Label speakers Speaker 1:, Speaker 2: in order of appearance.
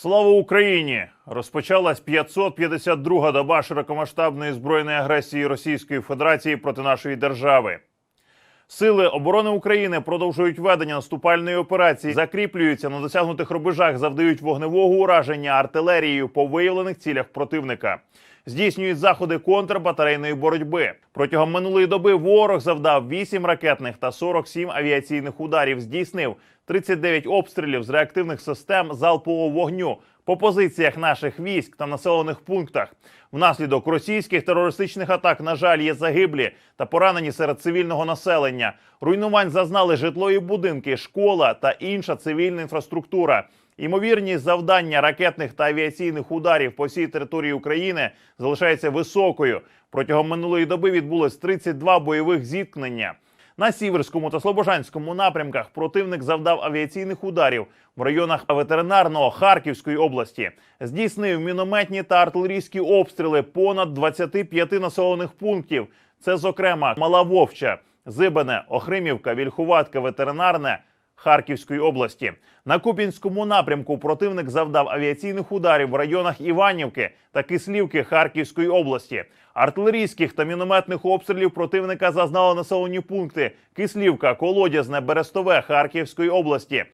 Speaker 1: Слава Україні! Розпочалась 552-га доба широкомасштабної збройної агресії Російської Федерації проти нашої держави. Сили оборони України продовжують ведення наступальної операції, закріплюються на досягнутих рубежах, завдають вогневого ураження артилерією по виявлених цілях противника. Здійснюють заходи контрбатарейної боротьби. Протягом минулої доби ворог завдав 8 ракетних та 47 авіаційних ударів. Здійснив 39 обстрілів з реактивних систем залпового вогню по позиціях наших військ та населених пунктах. Внаслідок російських терористичних атак, на жаль, є загиблі та поранені серед цивільного населення. Руйнувань зазнали житло і будинки, школа та інша цивільна інфраструктура. Ймовірність завдання ракетних та авіаційних ударів по всій території України залишається високою. Протягом минулої доби відбулось 32 бойових зіткнення. На сіверському та слобожанському напрямках противник завдав авіаційних ударів в районах ветеринарного Харківської області. Здійснив мінометні та артилерійські обстріли понад 25 населених пунктів. Це, зокрема, Мала Вовча, Зибене, Охримівка, Вільхуватка, Ветеринарне. Харківської області на Купінському напрямку противник завдав авіаційних ударів в районах Іванівки та Кислівки Харківської області. Артилерійських та мінометних обстрілів противника зазнали населені пункти Кислівка, Колодязне, Берестове Харківської області.